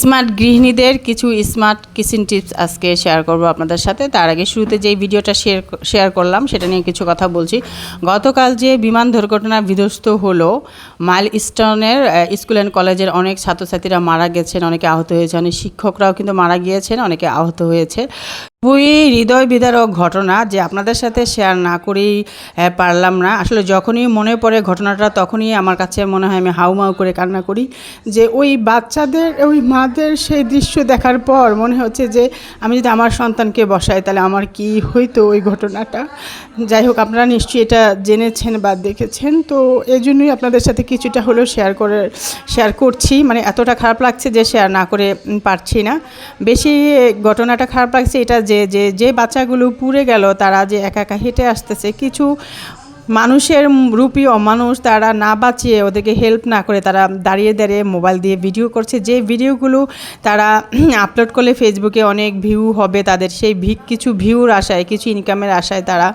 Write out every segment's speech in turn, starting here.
Smart গৃহিণীদের কিছু smart kitchen tips আজকে শেয়ার করব আপনাদের সাথে। তার আগে শুরুতে যেই ভিডিওটা শেয়ার শেয়ার করলাম, সেটা নিয়ে কিছু কথা বলছি। গতকাল যে বিমান দুর্ঘটনা বিধ্বস্ত হলো মাইল স্টোনের স্কুল অ্যান্ড কলেজের অনেক ছাত্রছাত্রীরা মারা গেছেন, অনেকে আহত হয়েছে অনেক শিক্ষকরাও কিন্তু মারা গিয়েছেন, অনেকে আহত হয়েছে। খুবই হৃদয় বিদারক ঘটনা যে আপনাদের সাথে শেয়ার না করেই পারলাম না। আসলে যখনই মনে পড়ে ঘটনাটা, তখনই আমার কাছে মনে হয় আমি হাউমাউ করে কান্না করি। যে ওই বাচ্চাদের, ওই মাদের সেই দৃশ্য দেখার পর মনে হচ্ছে যে আমি যদি আমার সন্তানকে বসাই, তাহলে আমার কি হইতো ওই ঘটনাটা? যাই হোক, আপনারা নিশ্চয়ই এটা জেনেছেন বা দেখেছেন। তো এই জন্যই আপনাদের সাথে কিছুটা হলেও শেয়ার করে শেয়ার করছি। মানে এতটা খারাপ লাগছে যে শেয়ার না করে পারছি না। বেশি ঘটনাটা খারাপ লাগছে, এটা যে যে যে বাচ্চাগুলো পুড়ে গেল, তারা যে একা একা হেঁটে আসতেছে, কিছু মানুষের রূপী অমানুষ তারা না বাঁচিয়ে ওদেরকে হেল্প না করে তারা দাঁড়িয়ে দাঁড়িয়ে মোবাইল দিয়ে ভিডিও করছে। যে ভিডিওগুলো তারা আপলোড করলে ফেসবুকে অনেক ভিউ হবে তাদের, সেই ভি কিছু ভিউর আশায়, কিছু ইনকামের আশায় তারা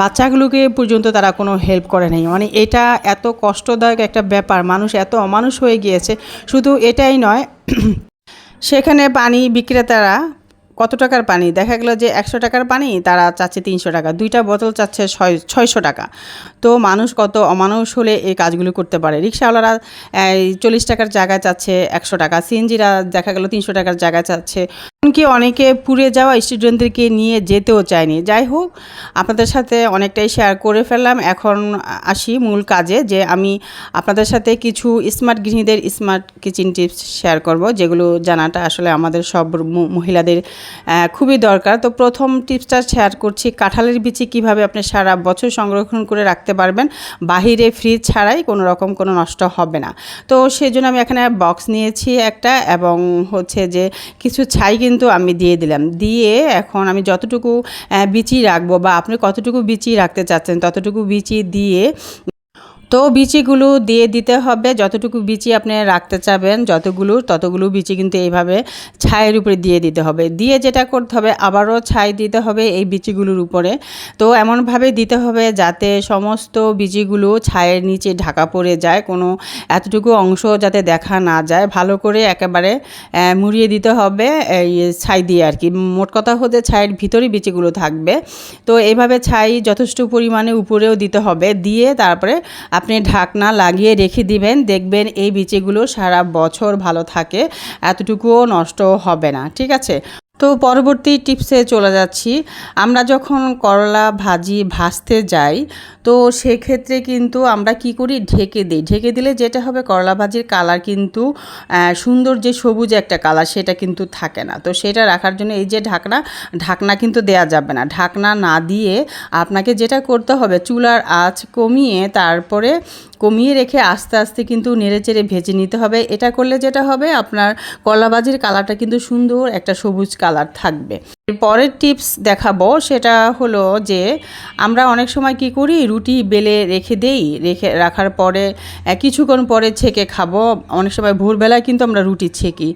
বাচ্চাগুলোকে পর্যন্ত তারা কোনো হেল্প করে নাই। মানে এটা এত কষ্টদায়ক একটা ব্যাপার, মানুষ এত অমানুষ হয়ে গিয়েছে। শুধু এটাই নয়, সেখানে পানি বিক্রেতারা কত টাকার পানি? দেখা গেলো যে একশো টাকার পানি, তারা চাচ্ছে তিনশো টাকা। দুইটা বোতল চাচ্ছে ছয়, ছয়শো টাকা। তো মানুষ কত অমানুষ হলে এই কাজগুলো করতে পারে? রিক্সাওয়ালারা, এই চল্লিশ টাকার জায়গায় চাচ্ছে একশো টাকা। সিএনজিরা দেখা গেলো তিনশো টাকার জায়গায় চাচ্ছে। এমনকি অনেকে পুড়ে যাওয়া স্টুডেন্টদেরকে নিয়ে যেতেও চায়নি। যাই হোক, আপনাদের সাথে অনেকটাই শেয়ার করে ফেললাম। এখন আসি মূল কাজে, যে আমি আপনাদের সাথে কিছু স্মার্ট গৃহিণীদের স্মার্ট কিচেন টিপস শেয়ার করব, যেগুলো জানাটা আসলে আমাদের সব মহিলাদের খুবই দরকার। তো প্রথম টিপসটা শেয়ার করছি, কাঁঠালের বিচি কীভাবে আপনি সারা বছর সংরক্ষণ করে রাখতে পারবেন? বাহিরে ফ্রিজ ছাড়াই কোনো রকম কোনো নষ্ট হবে না। তো সেই জন্য আমি এখানে বক্স নিয়েছি একটা এবং হচ্ছে যে কিছু ছাই কিন্তু আমি দিয়ে দিলাম। দিয়ে এখন আমি যতটুকু বিচি রাখব বা আপনি কতটুকু বিচি রাখতে চাচ্ছেন ততটুকু বিচি দিয়ে তো বিচিগুলো দিয়ে দিতে হবে। যতটুকু বিচি আপনি রাখতে চাবেন, যতগুলো, ততগুলো বিচি কিন্তু এইভাবে ছায়ের উপরে দিয়ে দিতে হবে। দিয়ে যেটা করতে হবে, আবারও ছাই দিতে হবে এই বিচিগুলোর উপরে। তো এমনভাবে দিতে হবে যাতে সমস্ত বিচিগুলো ছায়ের নিচে ঢাকা পড়ে যায়, কোনো এতটুকু অংশ যাতে দেখা না যায়। ভালো করে একেবারে মুড়িয়ে দিতে হবে এই ছাই দিয়ে আর কি। মোট কথা হচ্ছে ছাইয়ের ভিতরে বিচিগুলো থাকবে। তো এইভাবে ছাই যথেষ্ট পরিমাণে উপরেও দিতে হবে। দিয়ে তারপরে আপনি ঢাকনা লাগিয়ে রেখে দিবেন, দেখবেন এই বিচিগুলো সারা বছর ভালো থাকে, এতটুকুও নষ্ট হবে না, ঠিক আছে? তো পরবর্তী টিপসে চলে যাচ্ছি। আমরা যখন করলা ভাজি ভাজতে যাই, তো সেক্ষেত্রে কিন্তু আমরা কি করি? ঢেকে দিই। ঢেকে দিলে যেটা হবে, করলা ভাজির কালার কিন্তু সুন্দর যে সবুজ একটা কালার সেটা কিন্তু থাকে না। তো সেটা রাখার জন্য এই যে ঢাকনা ঢাকনা কিন্তু দেয়া যাবে না। ঢাকনা না দিয়ে আপনাকে যেটা করতে হবে, চুলার আঁচ কমিয়ে তারপরে কমিয়ে রেখে আস্তে আস্তে কিন্তু নেড়েচেড়ে ভেজে নিতে হবে। এটা করলে যেটা হবে, আপনার কলা ভাজির কালারটা কিন্তু সুন্দর একটা সবুজ কালার থাকবে। এর পরের টিপস দেখাবো, সেটা হলো যে আমরা অনেক সময় কি করি, রুটি বেলে রেখে দেই, রেখে রাখার পরে কিছুক্ষণ পরে ছেঁকে খাব। অনেক সময় ভোরবেলায় কিন্তু আমরা রুটি ছেঁকি।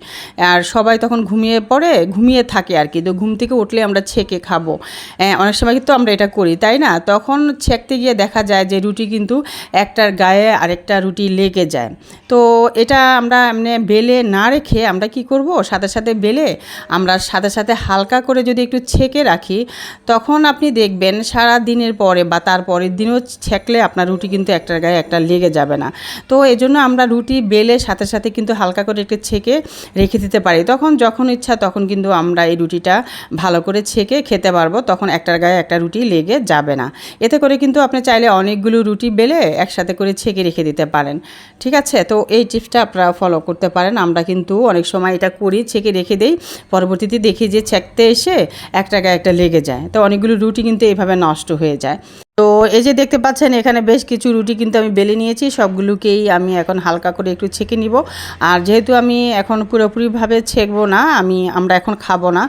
আর সবাই তখন ঘুমিয়ে পড়ে, ঘুমিয়ে থাকে আর কি, তো ঘুম থেকে উঠলে আমরা ছেঁকে খাব। অনেক সময় কিন্তু আমরা এটা করি, তাই না? তখন ছেঁকতে গিয়ে দেখা যায় যে রুটি কিন্তু একটার গায়ে আরেকটা রুটি লেগে যায়। তো এটা আমরা এমনি বেলে না রেখে আমরা কি করব? সাথে সাথে বেলে আমরা সাথে সাথে হালকা করে যদি একটু ছেঁকে রাখি, তখন আপনি দেখবেন সারা দিনের পরে বা তার পরের দিনও ছেঁকলে আপনার রুটি কিন্তু একটার গায়ে একটা লেগে যাবে না। তো এই জন্য আমরা রুটি বেলে সাথে সাথে কিন্তু হালকা করে একটু ছেঁকে রেখে দিতে পারি। তখন যখন ইচ্ছা তখন কিন্তু আমরা এই রুটিটা ভালো করে ছেঁকে খেতে পারব, তখন একটার গায়ে একটা রুটি লেগে যাবে না। এতে করে কিন্তু আপনি চাইলে অনেকগুলো রুটি বেলে একসাথে করে ছেঁকে রেখে দিতে পারেন। ঠিক আছে? তো এই টিপসটা আপনারা ফলো করতে পারেন। আমরা কিন্তু অনেক সময় এটা করি, ছেঁকে রেখে দেই। পরবর্তীতে দেখি যে ছেঁকতে এসে একটা গায়ে একটা লেগে যায়। তো অনেকগুলো রুটি কিন্তু এভাবে নষ্ট হয়ে যায়। তো এই যে দেখতে পাচ্ছেন, এখানে বেশ কিছু রুটি কিন্তু আমি বেলে নিয়েছি। সবগুলোকেই আমি এখন হালকা করে একটু ছেঁকে নিব। আর যেহেতু আমি এখন পুরোপুরিভাবে ছেঁকবো না, আমি, আমরা এখন খাব না।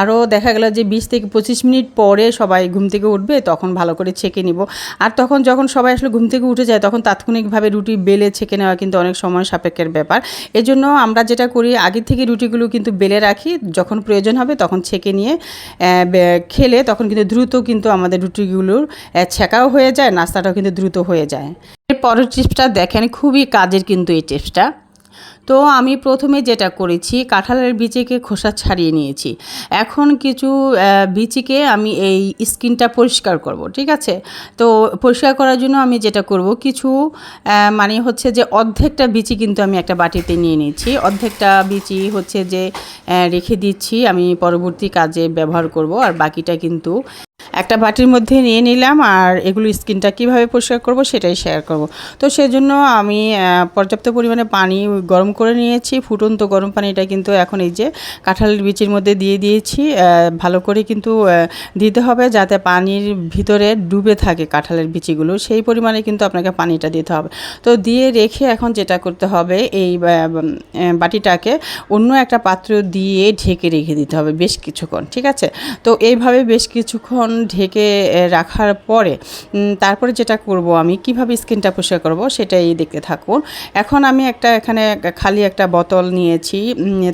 আরও দেখা গেল যে বিশ থেকে পঁচিশ মিনিট পরে সবাই ঘুম থেকে উঠবে, তখন ভালো করে ছেঁকে নিব। আর তখন যখন সবাই আসলে ঘুম থেকে উঠে যায়, তখন তাৎক্ষণিকভাবে রুটি বেলে ছেঁকে নেওয়া কিন্তু অনেক সময় সাপেক্ষের ব্যাপার। এজন্য আমরা যেটা করি, আগে থেকে রুটিগুলো কিন্তু বেলে রাখি। যখন প্রয়োজন হবে তখন ছেঁকে নিয়ে খেলে তখন কিন্তু দ্রুত কিন্তু আমাদের রুটিগুলোর ছেঁকাও হয়ে যায়, নাস্তাটাও কিন্তু দ্রুত হয়ে যায়। এর পরের টিপসটা দেখেন, খুবই কাজের কিন্তু এই টিপসটা। তো আমি প্রথমে যেটা করেছি, কাঁঠালের বিচিকে খোসা ছাড়িয়ে নিয়েছি। এখন কিছু বিচিকে আমি এই স্কিনটা পরিষ্কার করব, ঠিক আছে? তো পরিষ্কার করার জন্য আমি যেটা করব, কিছু মানে হচ্ছে যে অর্ধেকটা বিচি কিন্তু আমি একটা বাটিতে নিয়ে নিয়েছি। অর্ধেকটা বিচি হচ্ছে যে রেখে দিচ্ছি, আমি পরবর্তী কাজে ব্যবহার করব, আর বাকিটা কিন্তু একটা বাটির মধ্যে নিয়ে নিলাম আর এগুলো স্কিনটা কীভাবে পরিষ্কার করব সেটাই শেয়ার করব। তো সেজন্য আমি পর্যাপ্ত পরিমাণে পানি গরম করে নিয়েছি, ফুটন্ত গরম পানিটা কিন্তু এখন এই যে কাঁঠালের বিচির মধ্যে দিয়ে দিয়েছি ভালো করে কিন্তু দিতে হবে যাতে পানির ভিতরে ডুবে থাকে কাঁঠালের বিচিগুলো, সেই পরিমাণে কিন্তু আপনাকে পানিটা দিতে হবে। তো দিয়ে রেখে এখন যেটা করতে হবে, এই বাটিটাকে অন্য একটা পাত্র দিয়ে ঢেকে রেখে দিতে হবে বেশ কিছুক্ষণ, ঠিক আছে? তো এইভাবে বেশ কিছুক্ষণ ঢেকে রাখার পরে তারপরে যেটা করব আমি, কীভাবে স্কিনটা পরিষ্কার করব সেটাই দেখতে থাকুন। এখন আমি একটা এখানে খালি একটা বোতল নিয়েছি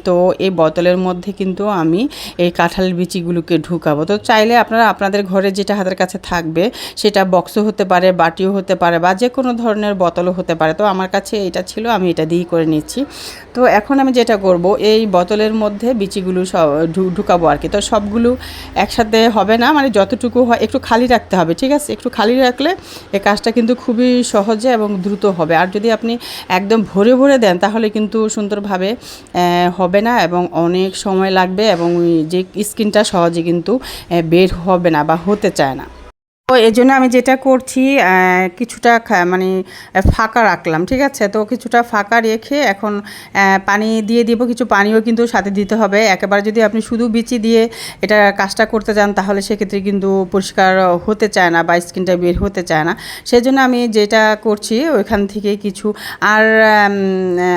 তো এই বোতলের মধ্যে কিন্তু আমি এই কাঁঠাল বিচিগুলোকে ঢুকাবো। তো চাইলে আপনারা, আপনাদের ঘরে যেটা হাতের কাছে থাকবে, সেটা বক্সও হতে পারে, বাটিও হতে পারে, বা যে কোনো ধরনের বোতলও হতে পারে। তো আমার কাছে এটা ছিল, আমি এটা দিয়েই করে নিচ্ছি। তো এখন আমি যেটা করব, এই বোতলের মধ্যে বিচিগুলো সব ঢুকাবো আর কি। তো সবগুলো একসাথে হবে না মানে যতটুকু হয়, একটু খালি রাখতে হবে, ঠিক আছে? একটু খালি রাখলে এই কাজটা কিন্তু খুবই সহজে এবং দ্রুত হবে। আর যদি আপনি একদম ভরে ভরে দেন, তাহলে কিন্তু সুন্দরভাবে হবে না এবং অনেক সময় লাগবে এবং যে স্কিনটা সহজে কিন্তু বের হবে না বা হতে চায় না। তো এই জন্য আমি যেটা করছি কিছুটা মানে ফাঁকা রাখলাম, ঠিক আছে? তো কিছুটা ফাঁকা রেখে এখন পানি দিয়ে দিব, কিছু পানিও কিন্তু সাথে দিতে হবে। একেবারে যদি আপনি শুধু বিচি দিয়ে এটা কাজটা করতে যান তাহলে সেক্ষেত্রে কিন্তু পরিষ্কার হতে চায় না বা স্কিনটা বের হতে চায় না। সেই জন্য আমি যেটা করছি, ওইখান থেকে কিছু, আর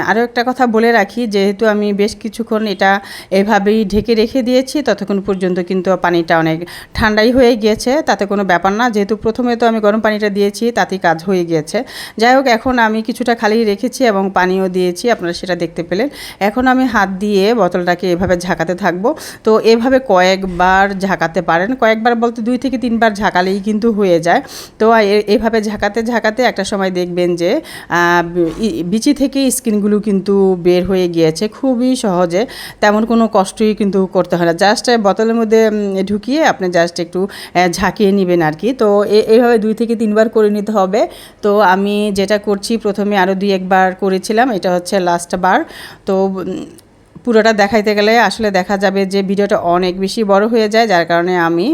আরও একটা কথা বলে রাখি, যেহেতু আমি বেশ কিছুক্ষণ এটা এভাবেই ঢেকে রেখে দিয়েছি, ততক্ষণ পর্যন্ত কিন্তু পানিটা অনেক ঠান্ডাই হয়ে গিয়েছে, তাতে কোনো ব্যাপার না, যেহেতু প্রথমে তো আমি গরম পানিটা দিয়েছি, তাতেই কাজ হয়ে গিয়েছে। যাই হোক, এখন আমি কিছুটা খালি রেখেছি এবং পানিও দিয়েছি, আপনারা সেটা দেখতে পেলেন। এখন আমি হাত দিয়ে বোতলটাকে এভাবে ঝাঁকাতে থাকব। তো এভাবে কয়েকবার ঝাঁকাতে পারেন, কয়েকবার বলতে দুই থেকে তিনবার ঝাঁকালেই কিন্তু হয়ে যায়। তো এভাবে ঝাঁকাতে ঝাঁকাতে একটা সময় দেখবেন যে বিচি থেকে স্কিনগুলো কিন্তু বের হয়ে গিয়েছে, খুবই সহজে। তেমন কোনো কষ্টই কিন্তু করতে হয় না। জাস্ট বোতলের মধ্যে ঢুকিয়ে আপনি জাস্ট একটু ঝাঁকিয়ে নেবেন আর কি। তো এ- এইভাবে দুই থেকে তিনবার করে নিতে হবে। তো আমি যেটা করছি, প্রথমে আরও দুই একবার করেছিলাম। এটা হচ্ছে লাস্ট বার। তো পুরোটা দেখাইতে গেলে আসলে দেখা যাবে যে ভিডিওটা অনেক বেশি বড় হয়ে যায়, যার কারণে আমি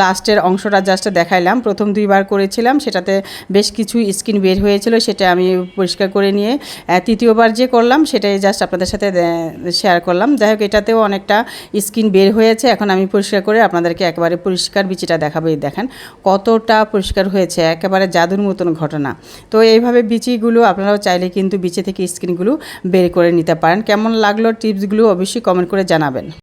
লাস্টের অংশটা জাস্ট দেখাইলাম। প্রথম দুইবার করেছিলাম, সেটাতে বেশ কিছু স্কিন বের হয়েছিল, সেটা আমি পরিষ্কার করে নিয়ে তৃতীয়বার যে করলাম, সেটাই জাস্ট আপনাদের সাথে শেয়ার করলাম। যাই হোক, এটাতেও অনেকটা স্কিন বের হয়েছে। এখন আমি পরিষ্কার করে আপনাদেরকে একেবারে পরিষ্কার বিচিটা দেখাবো। এই দেখেন, কতটা পরিষ্কার হয়েছে, একেবারে জাদুর মতন ঘটনা। তো এইভাবে বিচিগুলো আপনারাও চাইলে কিন্তু বিচি থেকে স্কিনগুলো বের করে নিতে পারেন। কেমন লাগল টিপসগুলো অবশ্যই কমেন্ট করে জানাবেন।